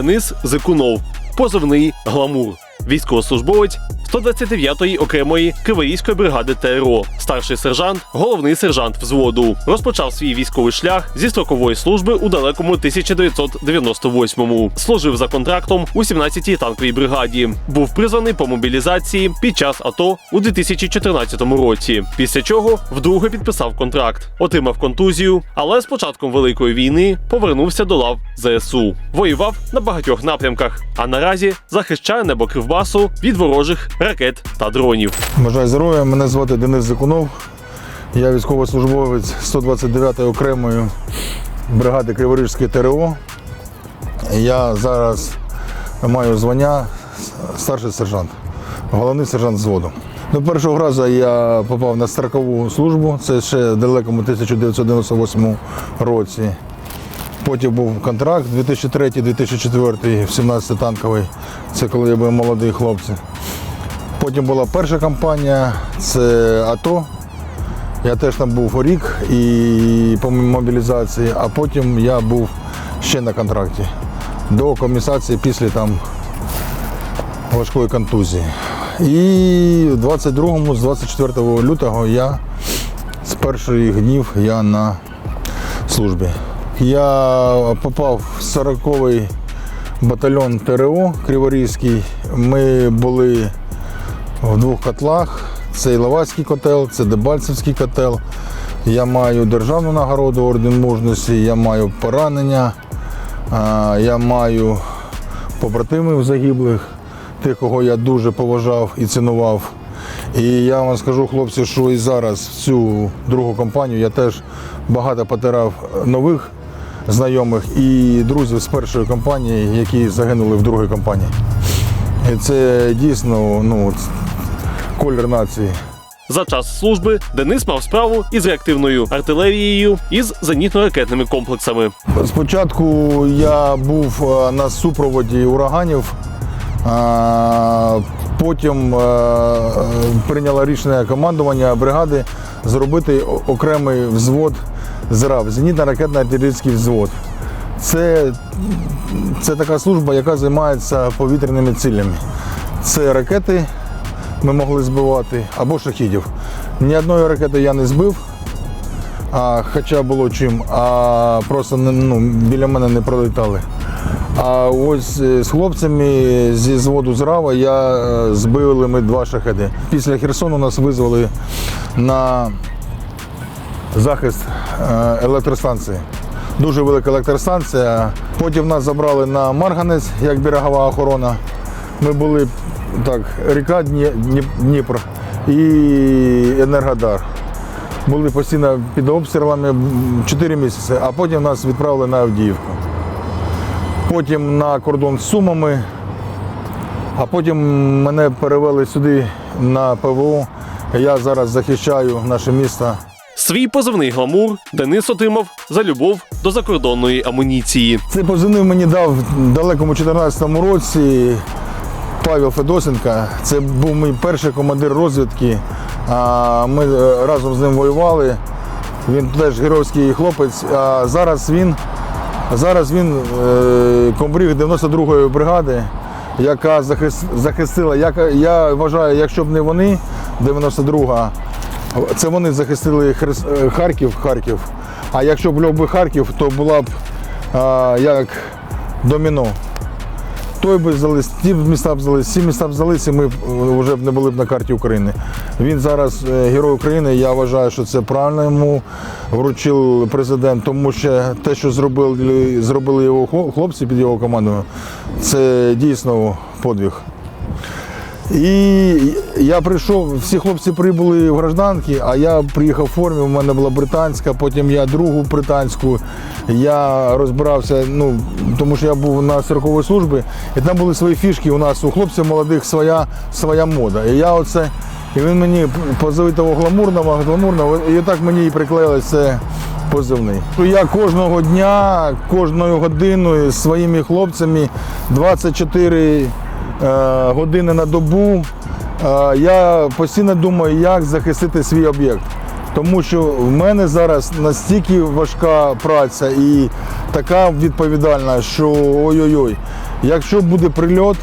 Денис Зикунов, позивний Гламур, військовослужбовець 129-ї окремої криворізької бригади ТРО, старший сержант, головний сержант взводу. Розпочав свій військовий шлях зі строкової служби у далекому 1998-му. Служив за контрактом у 17-й танковій бригаді. Був призваний по мобілізації під час АТО у 2014 році. Після чого вдруге підписав контракт, отримав контузію, але з початком великої війни повернувся до лав ЗСУ. Воював на багатьох напрямках, а наразі захищає небо Кривбасу від ворожих ракет та дронів. Бажаю здоров'я, мене звати Денис Зикунов. Я військовослужбовець 129-ї окремої бригади Криворіжської ТРО. Я зараз маю звання старший сержант, головний сержант взводу. До першого разу я попав на строкову службу, це ще в далекому 1998 році. Потім був контракт 2003-2004, 17 танковий. Це коли я був молодий хлопці. Потім була перша кампанія, це АТО. Я теж там був рік і по мобілізації, а потім я був ще на контракті до комісації після там важкої контузії. І в 22-му, з 24 лютого я з перших днів я на службі. Я попав в 40-й батальйон ТРО Криворізький. Ми були в двох котлах. Це Іловайський котел, це Дебальцевський котел. Я маю державну нагороду Орден мужності, я маю поранення, я маю побратимів загиблих, тих, кого я дуже поважав і цінував. І я вам скажу, хлопці, що і зараз цю другу компанію я теж багато потирав нових знайомих і друзів з першої компанії, які загинули в другій компанії. І це дійсно ну, колір нації. За час служби Денис мав справу із реактивною артилерією і з зенітно-ракетними комплексами. Спочатку я був е, на супроводі ураганів, потім е, е, прийняло рішення командування бригади зробити окремий взвод ЗРАВ, зенітно-ракетно-артилерійський взвод. Це, це така служба, яка займається повітряними цілями. Це ракети ми могли збивати або шахідів. Ні одної ракети я не збив, а, хоча було чим, а просто ну, біля мене не пролітали. А ось е, з хлопцями зі зводу зрава я е, збили ми два шахеди. Після Херсону нас визвали на захист е, електростанції. Дуже велика електростанція. Потім нас забрали на Марганець як берегова охорона. Ми були так, ріка Дні- Дні- Дніпро і Енергодар. Були постійно під обстрілами 4 місяці, а потім нас відправили на Авдіївку. Потім на кордон з Сумами, а потім мене перевели сюди на ПВО. Я зараз захищаю наше місто. Свій позивний гламур Денис отримав за любов до закордонної амуніції. Цей позивний мені дав в далекому 14-му році Павел Федосенко. Це був мій перший командир розвідки. Ми е, разом з ним воювали. Він теж геройський хлопець. А зараз він, зараз він е, комбриг 92-ї бригади, яка захистила. Я вважаю, якщо б не вони, 92-га, це вони захистили е, Харків, Харків. А якщо б би Харків, то була б як доміно. Той би взяли, ті міста б взяли, всі міста б і ми е, вже б не були б на карті України. Він зараз е, герой України. Я вважаю, що це правильно йому вручив президент, тому що те, що зробили, зробили його хлопці під його командою, це дійсно подвиг. І я прийшов, всі хлопці прибули в гражданки, а я приїхав в формі, у мене була британська, потім я другу британську. Я розбирався, ну, тому що я був на строковій службі, і там були свої фішки. У нас у хлопців молодих своя, своя мода. І я оце, і він мені позови того гламурного, гламурного, і отак мені і приклеїли це позивний. Я кожного дня, кожною годиною зі своїми хлопцями 24 е, години на добу. Е, Я постійно думаю, як захистити свій об'єкт. Тому що в мене зараз настільки важка праця і така відповідальна, що ой-ой-ой, якщо буде прильот,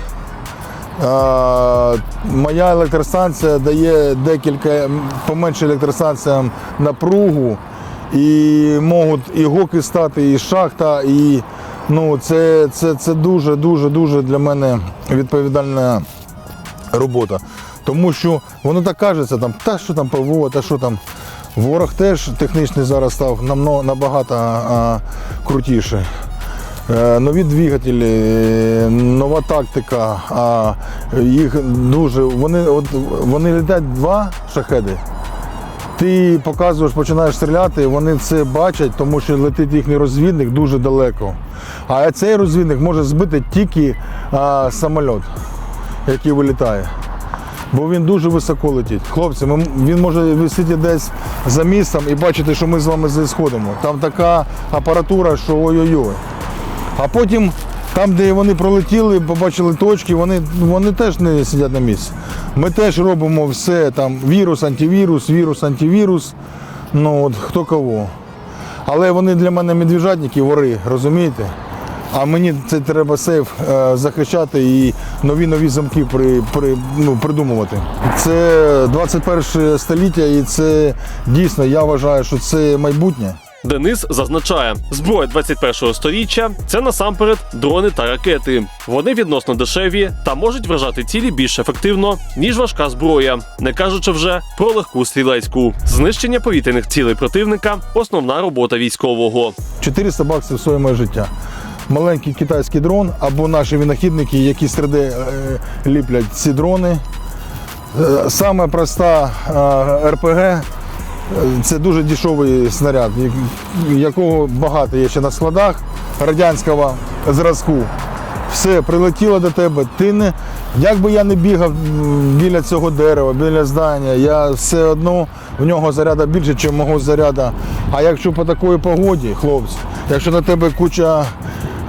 моя електростанція дає декілька м, по менше електростанціям напругу, і можуть і гоки стати, і шахта, і ну, це, це, це дуже, дуже, для мене відповідальна робота. Тому що воно так кажеться, там, та що там ПВО, та що там. Ворог теж технічний зараз став намно- набагато а, крутіше. Е, Нові двигателі, нова тактика. А їх дуже. Вони, от, вони літають два шахеди. Ти показуєш, починаєш стріляти, вони це бачать, тому що летить їхній розвідник дуже далеко. А цей розвідник може збити тільки а, самоліт, який вилітає. Бо він дуже високо летить. Хлопці, ми, він може висіти десь за містом і бачити, що ми з вами сходимо. Там така апаратура, що ой-ой-ой. А потім, там, де вони пролетіли, побачили точки, вони, вони теж не сидять на місці. Ми теж робимо все, там вірус, антивірус, вірус, антивірус. Ну от хто кого. Але вони для мене медвіжатники, вори, розумієте? А мені це треба сейф е, захищати і нові нові замки при, при, ну, придумувати. Це 21 століття, і це дійсно я вважаю, що це майбутнє. Денис зазначає, зброя 21-го сторіччя це насамперед дрони та ракети. Вони відносно дешеві та можуть вражати цілі більш ефективно, ніж важка зброя, не кажучи вже про легку стрілецьку. Знищення повітряних цілей противника основна робота військового. 400 баксів своє моє життя. Маленький китайський дрон або наші винахідники, які з 3D е, ліплять ці дрони. Е, Саме проста е, РПГ це дуже дешевий снаряд, якого багато є ще на складах радянського зразку. Все, прилетіло до тебе. Ти не, як би я не бігав біля цього дерева, біля здання, я все одно в нього заряда більше, ніж мого заряда. А якщо по такої погоді, хлопці, якщо на тебе куча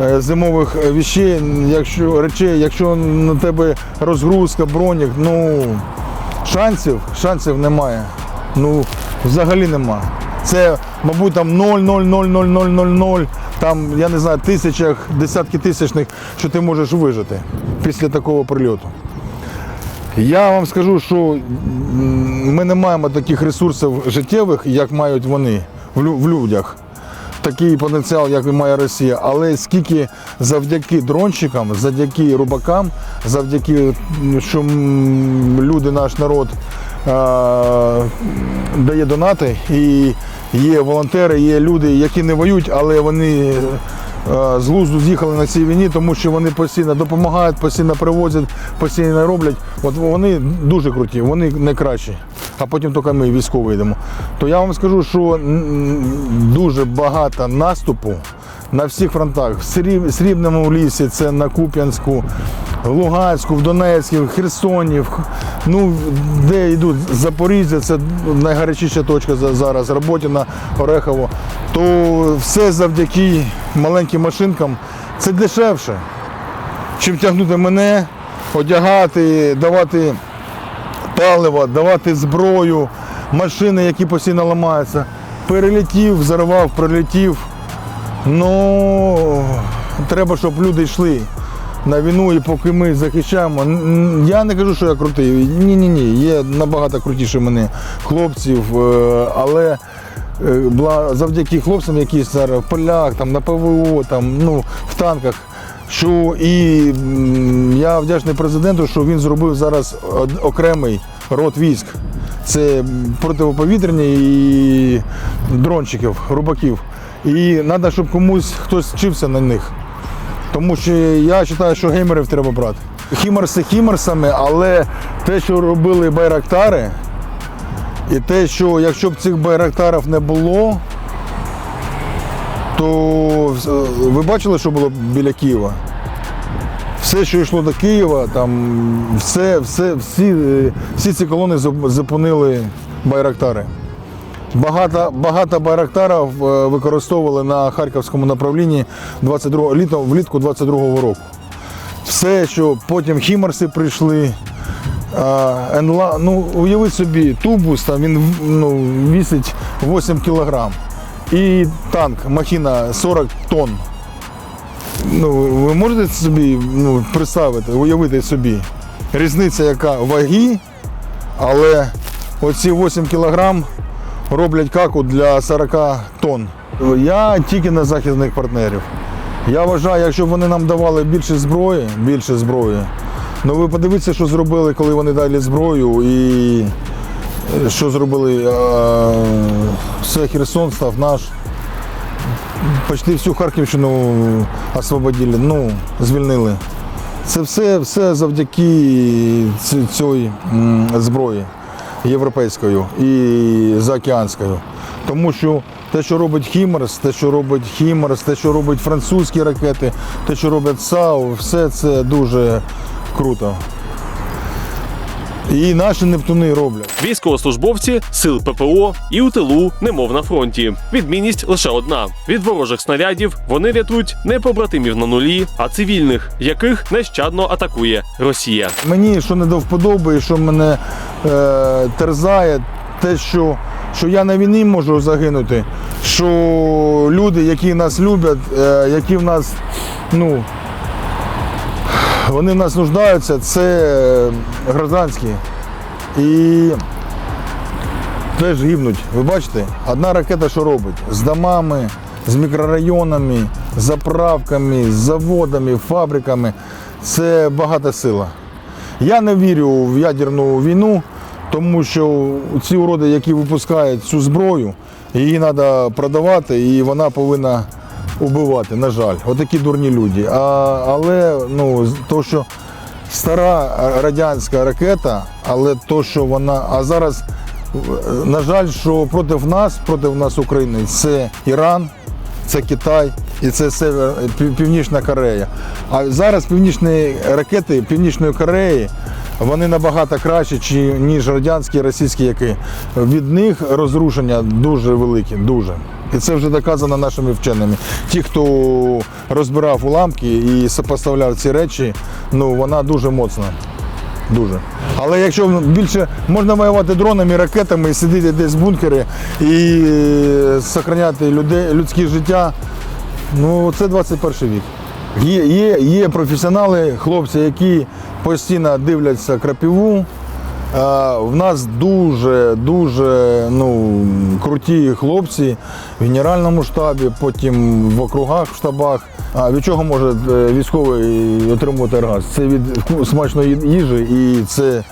е, зимових вещей, якщо речей, якщо на тебе розгрузка, бронік, ну шансів, шансів немає. Ну, взагалі немає. Це, мабуть, там 0,00000, там, я не знаю, тисячах, десятки тисячних, що ти можеш вижити після такого прильоту. Я вам скажу, що ми не маємо таких ресурсів життєвих, як мають вони в людях. Такий потенціал, як і має Росія. Але скільки завдяки дронщикам, завдяки рубакам, завдяки, що люди, наш народ дає донати, і є волонтери, є люди, які не воюють, але вони е, з глузду з'їхали на цій війні, тому що вони постійно допомагають, постійно привозять, постійно роблять. От вони дуже круті, вони найкращі. А потім тільки ми військові йдемо. То я вам скажу, що дуже багато наступу на всіх фронтах. В Срібному лісі, це на Куп'янську, в Луганську, в Донецьку, в Херсоні, ну, де йдуть Запоріжжя, це найгарячіша точка за- зараз, Роботіна, Орехово. То все завдяки маленьким машинкам це дешевше, чим тягнути мене, одягати, давати паливо, давати зброю, машини, які постійно ламаються. Перелетів, зарвав, прилетів. Ну, треба, щоб люди йшли на війну, і поки ми захищаємо. Я не кажу, що я крутий. Ні, ні. Є набагато крутіше мене хлопців, е, але е, завдяки хлопцям, які зараз в полях, там, на ПВО, там, ну, в танках. Що і я вдячний президенту, що він зробив зараз окремий род військ. Це протиповітряні і дрончиків, рубаків. І треба, щоб комусь хтось вчився на них. Тому що я вважаю, що геймерів треба брати. Хімерси хімерсами, але те, що робили байрактари, і те, що якщо б цих байрактарів не було, то е, ви бачили, що було біля Києва? Все, що йшло до Києва, там все, все, всі, е, всі ці колони зуп- зупинили байрактари. Багато, багато байрактарів е, використовували на харківському направлінні 22, літом, влітку 22-го року. Все, що потім хімарси прийшли, А, енла, ну, уяви собі, тубус, там він ну, вісить 8 кілограм. І танк, махіна 40 тонн. Ну, ви можете собі ну, представити, уявити собі. Різниця яка ваги, але оці 8 кілограм роблять каку для 40 тонн. Я тільки на захисних партнерів. Я вважаю, якщо б вони нам давали більше зброї, більше зброї, ну ви подивіться, що зробили, коли вони дали зброю і е, що зробили. Все Херсон став наш. Почти всю Харківщину освободили, ну, звільнили. Це все, все завдяки цій зброї європейською і заокеанською. Тому що те, що робить Хімерс, те, що робить Хімерс, те, що робить французькі ракети, те, що робить САУ, все це дуже круто. І наші Нептуни роблять. Військовослужбовці сил ППО і у тилу, немов на фронті. Відмінність лише одна: від ворожих снарядів вони рятують не побратимів на нулі, а цивільних, яких нещадно атакує Росія. Мені що не до вподоби, і що мене е, терзає, те, що, що я на війні можу загинути, що люди, які нас люблять, е, які в нас, ну, вони нас нуждаються, це гражданські. І теж гибнуть. Ви бачите, одна ракета що робить? З домами, з мікрорайонами, заправками, з заводами, фабриками. Це багата сила. Я не вірю в ядерну війну, тому що ці уроди, які випускають цю зброю, її треба продавати і вона повинна убивати, на жаль. Отакі дурні люди. А, але ну, то, що стара радянська ракета, але то, що вона. А зараз, на жаль, що проти нас, проти нас України, це Іран, це Китай і це Север, Пів- Північна Корея. А зараз північні ракети Північної Кореї. Вони набагато кращі, ніж радянські російські, які від них розрушення дуже великі, дуже. І це вже доказано нашими вченими. Ті, хто розбирав уламки і сопоставляв ці речі, ну вона дуже моцна. Дуже. Але якщо більше можна воювати дронами, ракетами, сидіти десь в бункері і сохраняти людське життя, ну це 21 вік. Є, є, є професіонали, хлопці, які постійно дивляться крапиву. А, в нас дуже дуже ну, круті хлопці в генеральному штабі, потім в округах, в штабах. А від чого може е, військовий отримувати оргазм? Це від смачної їжі і це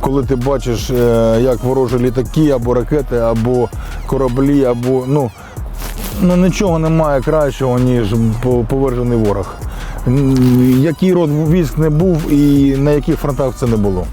коли ти бачиш, е, як ворожі літаки або ракети, або кораблі, або ну, ну нічого немає кращого, ніж повержений ворог. Який род військ не був і на яких фронтах це не було.